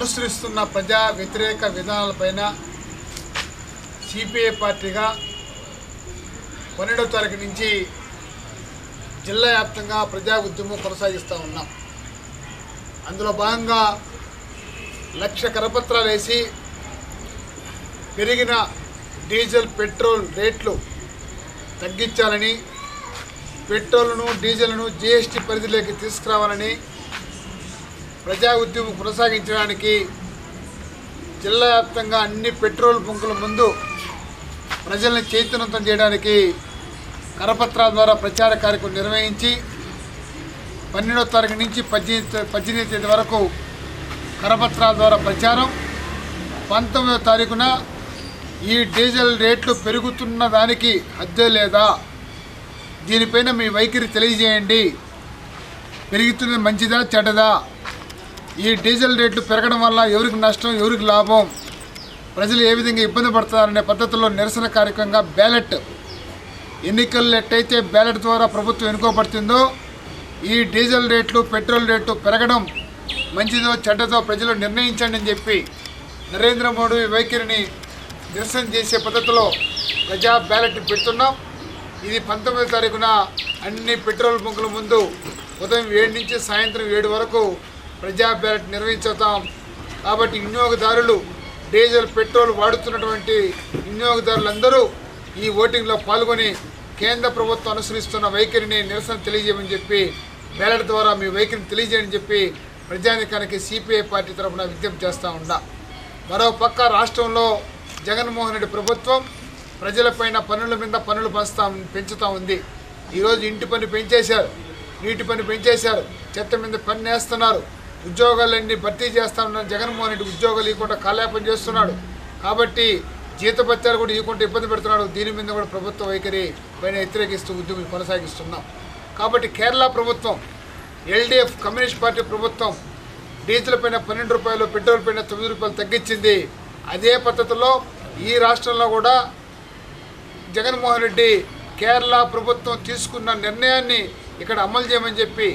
అనుసరిస్తున్న ప్రజా వ్యతిరేక విధానాలపైన సిపిఐ పార్టీగా పన్నెండవ తారీఖు నుంచి జిల్లా వ్యాప్తంగా ప్రజా ఉద్యమం కొనసాగిస్తూ ఉన్నాం. అందులో భాగంగా లక్ష కరపత్రాలు వేసి పెరిగిన డీజిల్ పెట్రోల్ రేట్లు తగ్గించాలని పెట్రోల్ను డీజిల్ను జీఎస్టీ పరిధిలోకి తీసుకురావాలని ప్రజా ఉద్యమం కొనసాగించడానికి జిల్లా వ్యాప్తంగా అన్ని పెట్రోల్ బంకుల ముందు ప్రజల్ని చైతన్యవంతం చేయడానికి కరపత్రాల ద్వారా ప్రచార కార్యక్రమం నిర్వహించి పన్నెండవ తారీఖు నుంచి పద్దెనిమిది పద్దెనిమిది తేదీ వరకు కరపత్రాల ద్వారా ప్రచారం. పంతొమ్మిదో తారీఖున ఈ డీజిల్ రేట్లు పెరుగుతున్న దానికి హద్దే లేదా? దీనిపైన మీ వైఖరి తెలియజేయండి. పెరుగుతున్నది మంచిదా చెడ్డదా? ఈ డీజిల్ రేట్లు పెరగడం వల్ల ఎవరికి నష్టం ఎవరికి లాభం ప్రజలు ఏ విధంగా ఇబ్బంది పడతారనే పద్ధతిలో నిరసన కార్యక్రమంగా బ్యాలెట్ ఎన్నికలు ఎట్టయితే బ్యాలెట్ ద్వారా ప్రభుత్వం ఎన్నుకోబడుతుందో ఈ డీజిల్ రేట్లు పెట్రోల్ రేట్లు పెరగడం మంచిదో చెడ్డదో ప్రజలు నిర్ణయించండి అని చెప్పి నరేంద్ర మోడీ వైఖరిని నిరసన చేసే పద్ధతిలో ప్రజా బ్యాలెట్ పెడుతున్నాం. ఇది పంతొమ్మిదో తారీఖున అన్ని పెట్రోల్ బంకుల ముందు ఉదయం ఏడు నుంచి సాయంత్రం ఏడు వరకు ప్రజా బ్యాలెట్ నిర్వహించుతాం. కాబట్టి వినియోగదారులు డీజిల్ పెట్రోల్ వాడుతున్నటువంటి వినియోగదారులందరూ ఈ ఓటింగ్లో పాల్గొని కేంద్ర ప్రభుత్వం అనుసరిస్తున్న వైఖరిని నిరసన తెలియజేయమని చెప్పి బ్యాలెట్ ద్వారా మీ వైఖరిని తెలియజేయని చెప్పి ప్రజానికానికి సిపిఐ పార్టీ తరఫున విజ్ఞప్తి చేస్తూ ఉండా మరో పక్క రాష్ట్రంలో జగన్మోహన్ రెడ్డి ప్రభుత్వం ప్రజలపైన పనుల మీద పనులు పంచుతా పెంచుతూ ఉంది. ఈరోజు ఇంటి పని పెంచేశారు నీటి పని పెంచేశారు చెత్త మీద పని వేస్తున్నారు. ఉద్యోగాలన్నీ భర్తీ చేస్తా జగన్మోహన్ రెడ్డి ఉద్యోగాలు ఇవ్వకుండా కాలేపం చేస్తున్నాడు. కాబట్టి జీతభత్యాలు కూడా ఇవ్వకుండా ఇబ్బంది పెడుతున్నాడు. దీని మీద కూడా ప్రభుత్వ వైఖరి పైన వ్యతిరేకిస్తూ ఉద్యమం కొనసాగిస్తున్నాం. కాబట్టి కేరళ ప్రభుత్వం ఎల్డీఎఫ్ కమ్యూనిస్ట్ పార్టీ ప్రభుత్వం డీజిల్ పైన పన్నెండు రూపాయలు పెట్రోల్ పైన తొమ్మిది రూపాయలు తగ్గించింది. అదే పద్ధతిలో ఈ రాష్ట్రంలో కూడా జగన్మోహన్ రెడ్డి కేరళ ప్రభుత్వం తీసుకున్న నిర్ణయాన్ని ఇక్కడ అమలు చేయమని చెప్పి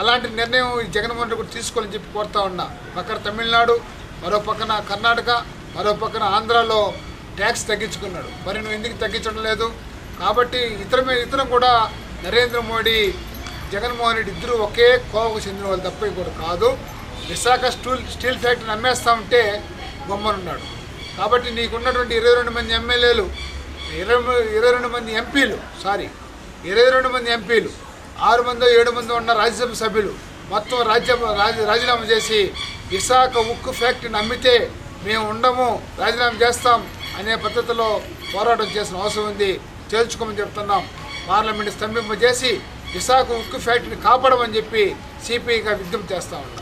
అలాంటి నిర్ణయం ఈ జగన్మోహన్ రెడ్డి కూడా తీసుకోవాలని చెప్పి కోరుతా ఉన్నా. పక్కన తమిళనాడు మరో పక్కన కర్ణాటక మరో పక్కన ఆంధ్రాలో ట్యాక్స్ తగ్గించుకున్నాడు. మరి నువ్వు ఎందుకు తగ్గించడం లేదు? కాబట్టి ఇతర మీద ఇతరం కూడా నరేంద్ర మోడీ జగన్మోహన్ రెడ్డి ఇద్దరు ఒకే కోవకు చెందిన వాళ్ళు తప్ప కూడా కాదు. విశాఖ స్టూల్ స్టీల్ ఫ్యాక్టరీని అమ్మేస్తా ఉంటే బొమ్మనున్నాడు. కాబట్టి నీకున్నటువంటి ఇరవై రెండు మంది ఎమ్మెల్యేలు ఇరవై ఇరవై రెండు మంది ఎంపీలు సారీ ఇరవై రెండు మంది ఎంపీలు ఆరు మందో ఏడు మందో ఉన్న రాజ్యసభ సభ్యులు మొత్తం రాజ్య రాజీనామా చేసి విశాఖ ఉక్కు ఫ్యాక్టరీని అమ్మితే మేము ఉండము రాజీనామా చేస్తాం అనే పద్ధతిలో పోరాటం చేసిన అవసరం ఉంది. తేల్చుకోమని చెప్తున్నాం. పార్లమెంట్ స్తంభింపజేసి విశాఖ ఉక్కు ఫ్యాక్టరీని కాపాడమని చెప్పి సిపిఐగా విజ్ఞప్తి చేస్తా ఉన్నాం.